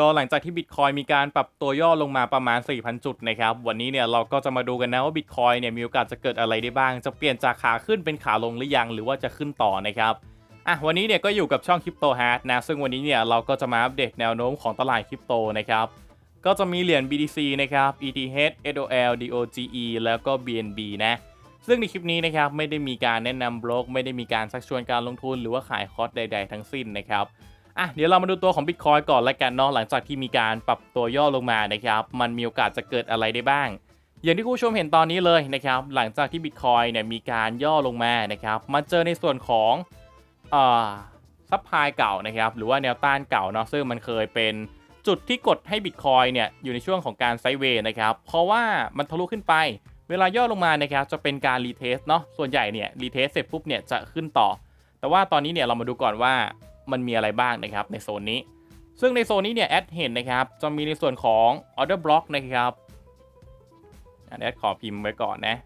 ก็หลังจากที่บิตคอยมีการปรับตัวย่อลงมาประมาณ 4,000 จุดนะครับ วันนี้เนี่ยเราก็จะมาดูกันนะว่าบิตคอยเนี่ยมีโอกาสจะเกิดอะไรได้บ้าง จะเปลี่ยนจากขาขึ้นเป็นขาลงหรือยัง หรือว่าจะขึ้นต่อนะครับอะวันนี้เนี่ยก็อยู่กับช่องคริปโตฮาร์ดนะ ซึ่งวันนี้เนี่ยเราก็จะมาอัปเดตแนวโน้มของตลาดคริปโตนะครับ ก็จะมีเหรียญ BTC นะครับ ETH SOL DOGE แล้วก็ BNB นะซึ่งในคลิปนี้นะครับไม่ได้มีการแนะนำบล็อก ไม่ได้มีการชักชวนการลงทุนหรือว่าขายคอร์สใด ๆ ทั้งสิ้นนะครับ อะเดี๋ยวเรามาดูตัวของ Bitcoin ก่อนละกันเนาะหลังจากที่มีการปรับตัวย่อลงมานะครับมันมีโอกาสจะเกิดอะไรได้บ้าง อย่างที่คุณผู้ชมเห็นตอนนี้เลยนะครับหลังจากที่ Bitcoin เนี่ยมีการย่อลงมานะครับมาเจอในส่วนของเอ่อซัพพลายเก่านะครับหรือว่าแนวต้านเก่าเนาะซึ่งมันเคยเป็นจุดที่กดให้ Bitcoin เนี่ยอยู่ในช่วงของการไซเวย์นะครับเพราะว่ามันทะลุขึ้นไป เวลาย่อลงมานะครับจะเป็นการรีเทสเนาะส่วนใหญ่เนี่ยรีเทสเสร็จปุ๊บเนี่ยจะขึ้นต่อ แต่ว่าตอนนี้เนี่ยเรามาดูก่อนว่า มันมีอะไรบ้างนะครับในโซนนี้ ซึ่งในโซนนี้เนี่ยแอดเห็นนะครับ จะมีในส่วนของ order block นะครับแอดขอพิมพ์ไว้ก่อนนะ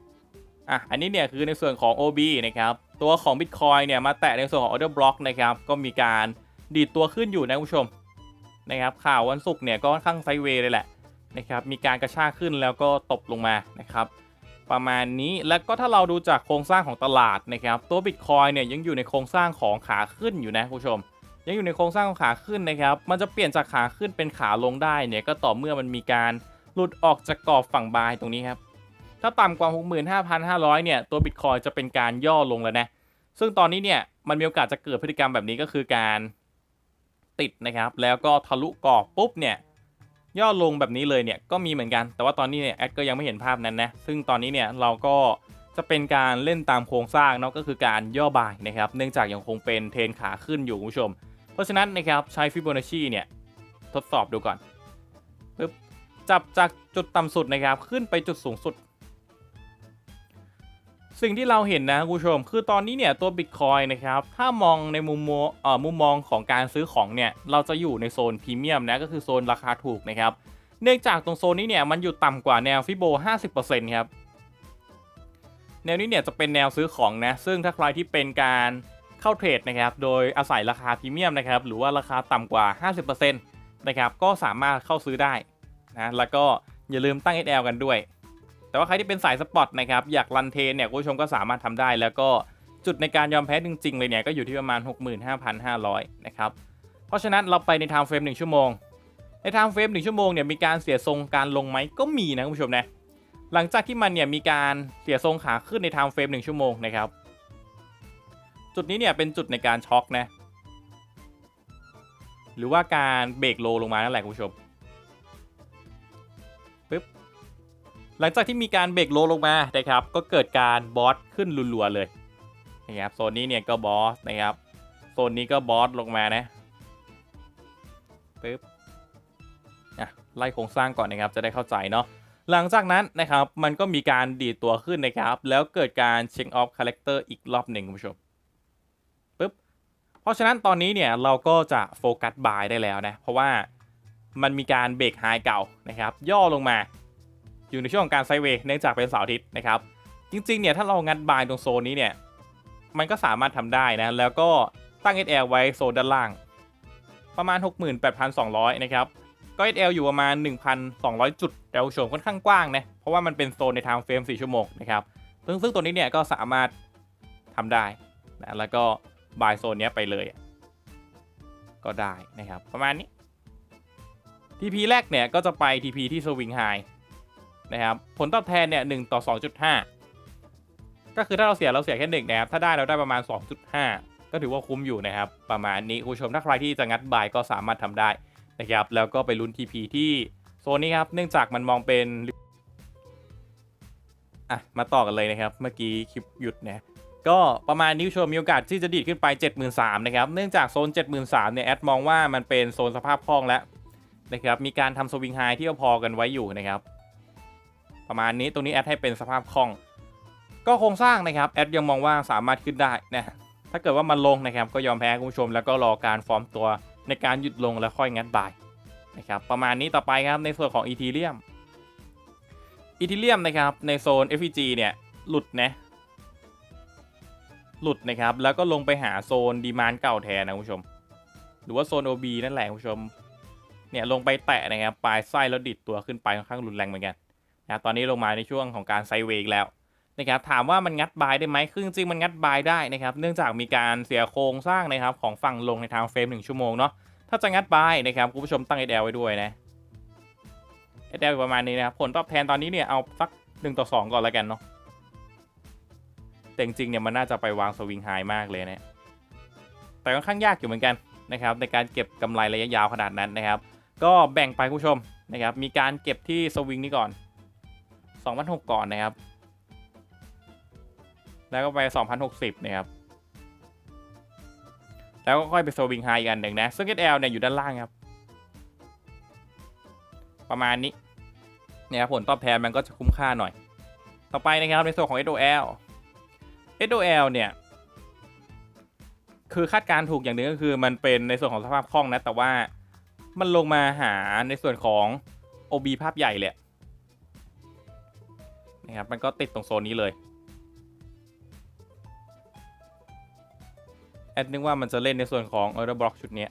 อะอันนี้เนี่ยคือในส่วนของ OB นะครับ ตัวของ Bitcoin เนี่ยมาแตะในส่วนของ order block นะครับ ก็มีการดีดตัวขึ้นอยู่นะคุณผู้ชมนะครับ ข่าววันศุกร์เนี่ยก็ค่อนข้างไซเวย์เลยแหละนะครับ มีการกระชากขึ้นแล้วก็ตบลงมานะครับประมาณนี้แล้วก็ถ้าเราดูจากโครงสร้างของตลาดนะครับ ตัว Bitcoin เนี่ยยังอยู่ในโครงสร้างของขาขึ้นอยู่นะคุณผู้ชม ยังอยู่ในโครงสร้างของขาขึ้นนะครับ มันจะเปลี่ยนจากขาขึ้นเป็นขาลงได้เนี่ยก็ต่อเมื่อมันมีการหลุดออกจากกรอบฝั่งบายตรงนี้ครับ ถ้าต่ำกว่า 65,500 เนี่ย ตัว Bitcoin จะเป็นการย่อลงแล้วนะ ซึ่งตอนนี้เนี่ย มันมีโอกาสจะเกิดพฤติกรรมแบบนี้ก็คือการติดนะครับ แล้วก็ทะลุกรอบปุ๊บเนี่ย ย่อลงแบบนี้เลยเนี่ย ก็มีเหมือนกัน แต่ว่าตอนนี้เนี่ยแอดก็ยังไม่เห็นภาพนั้นนะ ซึ่งตอนนี้เนี่ยเราก็จะเป็นการเล่นตามโครงสร้างเนาะ ก็คือการย่อบายนะครับ เนื่องจากยังคงเป็นเทรนขาขึ้นอยู่คุณผู้ชม เพราะฉะนั้นนะครับใช้ฟิโบนัชชีเนี่ยทดสอบดูก่อนปึ๊บจับจากจุดต่ำสุดนะครับขึ้นไปจุดสูงสุด สิ่งที่เราเห็นนะคุณผู้ชม คือตอนนี้เนี่ยตัว Bitcoin นะครับถ้ามองในมุมมองเอ่อมุมมองของการซื้อของเนี่ยเราจะอยู่ในโซนพรีเมียมนะก็คือโซนราคาถูกนะครับเนื่องจากตรงโซนนี้เนี่ยมันอยู่ต่ำกว่าแนวฟิโบ 50%ครับแนวนี้เนี่ยจะเป็นแนวซื้อของนะซึ่งถ้าใครที่เป็นการ เข้าเทรดนะครับ โดยอาศัยราคาพรีเมียมนะครับ หรือว่าราคาต่ำกว่า 50%นะครับ ก็สามารถเข้าซื้อได้นะ แล้วก็อย่าลืมตั้ง SL กันด้วย แต่ว่าใครที่เป็นสายสปอร์ตนะครับ อยากรันเทรนเนี่ยคุณผู้ชมก็สามารถทำได้ แล้วก็จุดในการยอมแพ้จริงๆเลยเนี่ยก็อยู่ที่ประมาณ 65,500 นะครับ เพราะฉะนั้นเราไปในไทม์เฟรม1ชั่วโมง ในไทม์เฟรม1ชั่วโมงเนี่ยมีการเสียทรงการลงไหมก็มีนะคุณผู้ชมนะ หลังจากที่มันเนี่ยมีการเสียทรงขาขึ้นในไทม์เฟรม1ชั่วโมงนะครับ จุดนี้เนี่ยเป็นจุดในการช็อคนะ หรือว่าการเบรกโลลงมานั่นแหละคุณผู้ชมปึ๊บหลังจากที่มีการเบรกโลลงมานะครับ ก็เกิดการบอสขึ้นรัวๆเลยนะครับโซนนี้เนี่ยก็บอสนะครับโซนนี้ก็บอสลงมานะปึ๊บอะไล่โครงสร้างก่อนนะครับจะได้เข้าใจเนาะหลังจากนั้นนะครับมันก็มีการดีดตัวขึ้นนะครับ แล้วเกิดการเช็คออฟคาแรคเตอร์อีกรอบหนึ่งคุณผู้ชม เพราะฉะนั้นตอนนี้เนี่ยเราก็จะโฟกัสบายได้แล้วนะ เพราะว่ามันมีการเบรกไฮเก่านะครับ ย่อลงมาอยู่ในช่วงของการไซเวย์เนื่องจากเป็นเสาร์อาทิตย์นะครับ จริงๆเนี่ยถ้าเรางัดบายตรงโซนนี้เนี่ยมันก็สามารถทำได้นะ แล้วก็ตั้ง SL ไว้โซนด้านล่าง ประมาณ 68,200 นะครับก็ SL อยู่ประมาณ 1,200 จุดแต่โฉมค่อนข้างกว้างนะเพราะว่ามันเป็นโซนในทม์เฟรม 4 ชั่วโมงนะครับซึ่งซึ่งตัวนี้เนี่ยก็สามารถทำได้นะแล้วก็ บายโซนนี้ไปเลย ก็ได้นะครับ ประมาณนี้ TP แรกเนี่ยก็จะไป TP ที่สวิงไฮนะครับผลตอบแทนเนี่ย1ต่อ 2.5 ก็คือถ้าเราเสียเราเสียแค่หนึ่งนะครับ ถ้าได้เราได้ประมาณ 2.5 ก็ถือว่าคุ้มอยู่นะครับ ประมาณนี้คุณผู้ชมถ้าใครที่จะงัดบายก็สามารถทำได้นะครับ แล้วก็ไปลุ้น TP ที่โซนนี้ครับ เนื่องจากมันมองเป็นอะมาต่อกันเลยนะครับ เมื่อกี้คลิปหยุดนะ ก็ประมาณนี้คุณผู้ชมมีโอกาสที่จะดีดขึ้นไป 73,000นะครับ เนื่องจากโซน 73,000เนี่ยแอดมองว่ามันเป็นโซนสภาพคล่องแล้วนะครับมีการทำสวิงไฮที่พอกันไว้อยู่นะครับ ประมาณนี้ตรงนี้แอดให้เป็นสภาพคล่อง ก็โครงสร้างนะครับแอดยังมองว่าสามารถขึ้นได้นะถ้าเกิดว่ามันลงนะครับก็ยอมแพ้คุณผู้ชม แล้วก็รอการฟอร์มตัวในการหยุดลงแล้วค่อยงัดบายนะครับประมาณนี้ต่อไปครับในส่วนของอีทีเรียมอีทีเรียมนะครับในโซน FEG เนี่ยหลุดนะ หลุดนะครับ แล้วก็ลงไปหาโซนดีมานเก่าแทนนะคุณผู้ชม หรือว่าโซน OB นั่นแหละคุณผู้ชม เนี่ยลงไปแตะนะครับปลายไส้แล้วดิดตัวขึ้นไปค่อนข้างรุนแรงเหมือนกันนะครับตอนนี้ลงมาในช่วงของการไซเวกแล้วนะครับถามว่ามันงัดบายได้ไหมคือจริงมันงัดบายได้นะครับ เนื่องจากมีการเสียโครงสร้างนะครับของฝั่งลงในทางเฟรมหนึ่งชั่วโมงเนาะถ้าจะงัดบายนะครับคุณผู้ชมตั้ง SL ไว้ด้วยนะ SL ประมาณนี้นะครับผลตอบแทนตอนนี้เนี่ยเอาสัก1ต่อ2ก่อนแล้วกันเนาะ แต่จริงๆเนี่ยมันน่าจะไปวางสวิงไฮมากเลยนะแต่ค่อนข้างยากอยู่เหมือนกันนะครับในการเก็บกำไรระยะยาวขนาดนั้นนะครับ ก็แบ่งไปผู้ชมนะครับมีการเก็บที่สวิงนี้ก่อน2,006 ก่อนนะครับ แล้วก็ไป 2,060 นะครับ แล้วก็ค่อยไปสวิงไฮอีกอันหนึ่งนะซึ่ง SL เนี่ยอยู่ด้านล่างครับ ประมาณนี้นะครับผลตอบแทนมันก็จะคุ้มค่าหน่อย ต่อไปนะครับในส่วนของ SOL SOL เนี่ย คือคาดการณ์ถูกอย่างหนึ่งก็คือมันเป็นในส่วนของสภาพคล่องนะ แต่ว่ามันลงมาหาในส่วนของ OB ภาพใหญ่เลยนะครับมันก็ติดตรงโซนนี้เลย แอดนึกว่ามันจะเล่นในส่วนของ Order Block ชุดนี้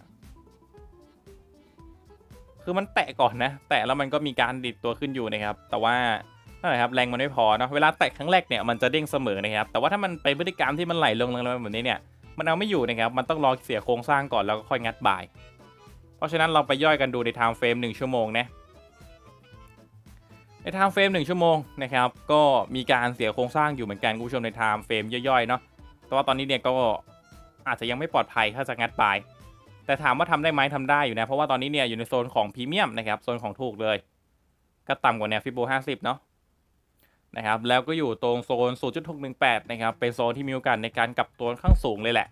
คือมันแตะก่อนนะ แตะแล้วมันก็มีการดิดตัวขึ้นอยู่นะครับ แต่ว่า นั่นแหละครับแรงมันไม่พอเนาะเวลาแตะครั้งแรกเนี่ยมันจะเด้งเสมอนะครับแต่ว่าถ้ามันไปพฤติกรรมที่มันไหลลงลงแบบนี้เนี่ยมันเอาไม่อยู่นะครับมันต้องรอเสียโครงสร้างก่อนแล้วก็ค่อยงัดบ่าย เพราะฉะนั้นเราไปย่อยกันดูในไทม์เฟรม1ชั่วโมงนะในไทม์เฟรม1ชั่วโมงนะครับก็มีการเสียโครงสร้างอยู่เหมือนกันคุณผู้ชมในไทม์เฟรมย่อยๆเนาะแต่ว่าตอนนี้เนี่ยก็อาจจะยังไม่ปลอดภัยถ้าจะงัดบ่าย แต่ถามว่าทำได้ไหมทำได้อยู่นะ เพราะว่าตอนนี้เนี่ยอยู่ในโซนของพรีเมียมนะครับ โซนของถูกเลย ก็ต่ำกว่าแนวฟิโบ50 เนาะ นะครับแล้วก็อยู่ตรงโซน 0.618 นะครับเป็นโซนที่มีโอกาสในการกลับตัวข้างสูงเลยแหละ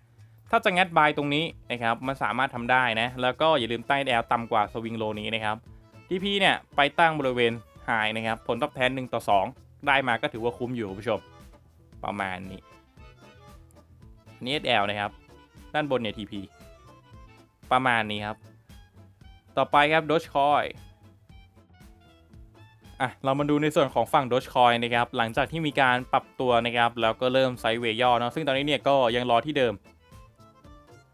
ถ้าจะงัดบายตรงนี้นะครับมันสามารถทำได้นะ แล้วก็อย่าลืมใต้แอลต่ำกว่าสวิงโลนี้นะครับ TP เนี่ยไปตั้งบริเวณไฮนะครับผลตอบแทน 1 ต่อ 2 ได้มาก็ถือว่าคุ้มอยู่คุณผู้ชม ประมาณนี้นี่ SL นะครับ ด้านบนเนี่ย TP ประมาณนี้ครับ ต่อไปครับ Dogecoin อะเรามาดูในส่วนของฝั่ง Dogecoin นะครับหลังจากที่มีการปรับตัวนะครับแล้วก็เริ่มไซด์เวย์ย่อเนาะซึ่งตอนนี้เนี่ยก็ยังรอที่เดิม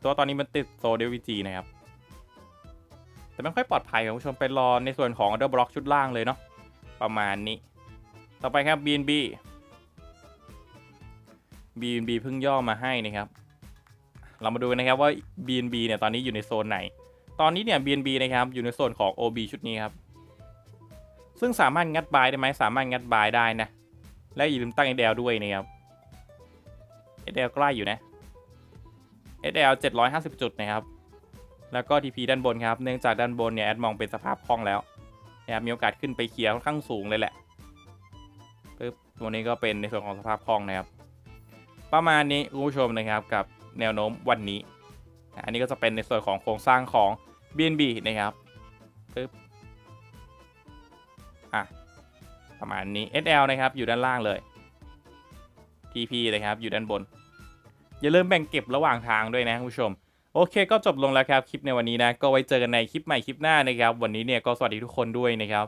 ตัวตอนนี้มันติดโซเดวิจีนะครับแต่ไม่ค่อยปลอดภัยคุณผู้ชมไปรอในส่วนของ Order Block ชุดล่างเลยเนาะประมาณนี้ ต่อไปครับ BNB BNB เพิ่งย่อมาให้นะครับ เรามาดูนะครับว่า BNB เนี่ยตอนนี้อยู่ในโซนไหน ตอนนี้เนี่ย BNB นะครับอยู่ในโซนของ OB ชุดนี้ครับ ซึ่งสามารถงัดบายได้ไหมสามารถงัดบายได้นะ และอย่าลืมตั้ง SL ด้วยนะครับ SL ใกล้อยู่นะ SL 750จุดนะครับ แล้วก็ TP ด้านบนครับ เนื่องจากด้านบนเนี่ยแอดมองเป็นสภาพคล่องแล้วนะครับมีโอกาสขึ้นไปเคลียร์ค่อนข้างสูงเลยแหละปึ๊บตัวนี้ก็เป็นในส่วนของสภาพคล่องนะครับ ประมาณนี้คุณผู้ชมนะครับกับแนวโน้มวันนี้ อันนี้ก็จะเป็นในส่วนของโครงสร้างของ BNB นะครับปึ๊บ อะประมาณนี้ SL นะครับอยู่ด้านล่างเลย TP นะครับอยู่ด้านบน อย่าลืมแบ่งเก็บระหว่างทางด้วยนะคุณผู้ชม โอเคก็จบลงแล้วครับคลิปในวันนี้นะ ก็ไว้เจอกันในคลิปใหม่คลิปหน้านะครับ วันนี้เนี่ยก็สวัสดีทุกคนด้วยนะครับ